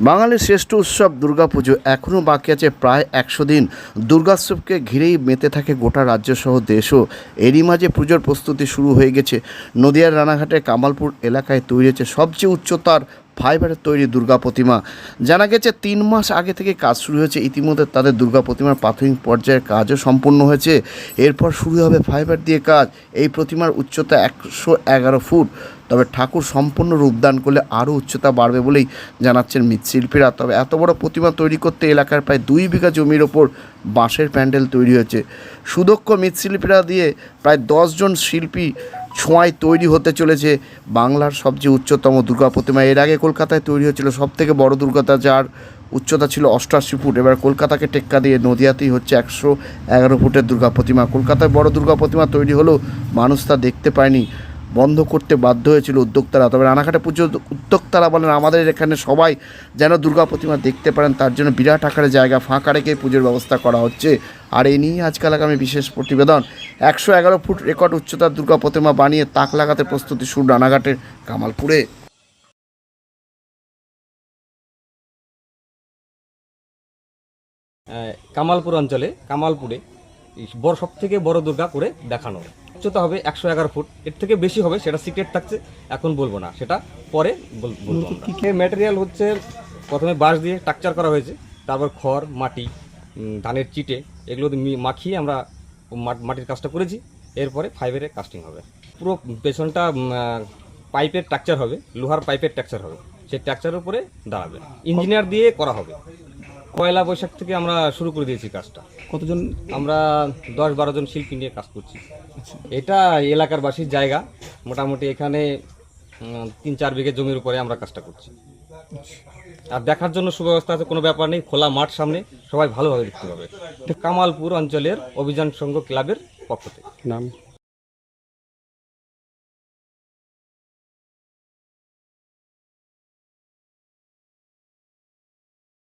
বাঙালির শ্রেষ্ঠ উৎসব দুর্গাপুজো এখনও বাকি আছে প্রায় একশো দিন। দুর্গাৎসবকে ঘিরেই মেতে থাকে গোটা রাজ্যসহ দেশও। এরই মাঝে পুজোর প্রস্তুতি শুরু হয়ে গেছে। নদিয়ার রানাঘাটের কামালপুর এলাকায় তৈরি হয়েছে সবচেয়ে উচ্চতার ফাইবারের তৈরি দুর্গা প্রতিমা। জানা গেছে, তিন মাস আগে থেকে কাজ শুরু হয়েছে। ইতিমধ্যে তাদের দুর্গা প্রতিমার প্রাথমিক পর্যায়ের কাজও সম্পূর্ণ হয়েছে। এরপর শুরু হবে ফাইবার দিয়ে কাজ। এই প্রতিমার উচ্চতা একশো এগারো ফুট। তবে ঠাকুর সম্পূর্ণ রূপদান করলে আরও উচ্চতা বাড়বে বলেই জানাচ্ছেন মৃৎশিল্পীরা। তবে এত বড় প্রতিমা তৈরি করতে এলাকার প্রায় দুই বিঘা জমির ওপর বাঁশের প্যান্ডেল তৈরি হয়েছে। সুদক্ষ মৃৎশিল্পীরা দিয়ে প্রায় দশজন শিল্পী ছোঁয়ায় তৈরি হতে চলেছে বাংলার সবচেয়ে উচ্চতম দুর্গা প্রতিমা। এর আগে কলকাতায় তৈরি হয়েছিল সব থেকে বড় দুর্গাতা যার উচ্চতা ছিল অষ্টাশি ফুট। এবার কলকাতাকে টেক্কা দিয়ে নদিয়াতেই হচ্ছে একশো এগারো ফুটের দুর্গা প্রতিমা। কলকাতায় বড় দুর্গা প্রতিমা তৈরি হলেও মানুষ তা দেখতে পায়নি। বন্ধ করতে বাধ্য হয়েছিল উদ্যোক্তারা। তবে রানাঘাটে পুজো উদ্যোক্তারা বলেন, আমাদের এখানে সবাই যেন দুর্গা প্রতিমা দেখতে পারেন, তার জন্য বিরাট আকারে জায়গা ফাঁকা রেখে পুজোর ব্যবস্থা করা হচ্ছে। আর এ নিয়েই আজকাল আগামী বিশেষ প্রতিবেদন। একশো এগারো ফুট রেকর্ড উচ্চতার দুর্গা প্রতিমা বানিয়ে তাক লাগাতে প্রস্তুতি শুরু রানাঘাটের কামালপুরে। কামালপুর অঞ্চলে, কামালপুরে বড় সব থেকে বড় দুর্গা করে দেখানো। উচ্চতা হবে একশো এগারো ফুট। এর থেকে বেশি হবে সেটা সিক্রেট থাকছে এখন বলব না। সেটা পরে বল- বলব ম্যাটেরিয়াল হচ্ছে? প্রথমে বাঁশ দিয়ে স্ট্রাকচার করা হয়েছে তারপর খড় মাটি ধানের চিটে এগুলো মাখিয়ে আমরা মাটির কাজটা করেছি। এরপরে ফাইবারের কাস্টিং হবে। পুরো পেছনটা পাইপের স্ট্রাকচার হবে লোহার পাইপের ট্রাকচার হবে। সেই স্ট্রাকচারের উপরে দাঁড়াবে। ইঞ্জিনিয়ার দিয়ে করা হবে। পয়লা বৈশাখ থেকে আমরা শুরু করে দিয়েছি কাজটা। কতজন? আমরা দশ বারো জন শিল্পী নিয়ে কাজ করছি। এটা এলাকার বাসীর জায়গা। মোটামুটি এখানে তিন চার বিঘে জমির উপরে আমরা কাজটা করছি। আর দেখার জন্য সুব্যবস্থা আছে কোনো ব্যাপার নেই খোলা মাঠ সামনে সবাই ভালোভাবে দেখতে পাবে। কামালপুর অঞ্চলের অভিযান সংঘ ক্লাবের পক্ষ থেকে। নাম?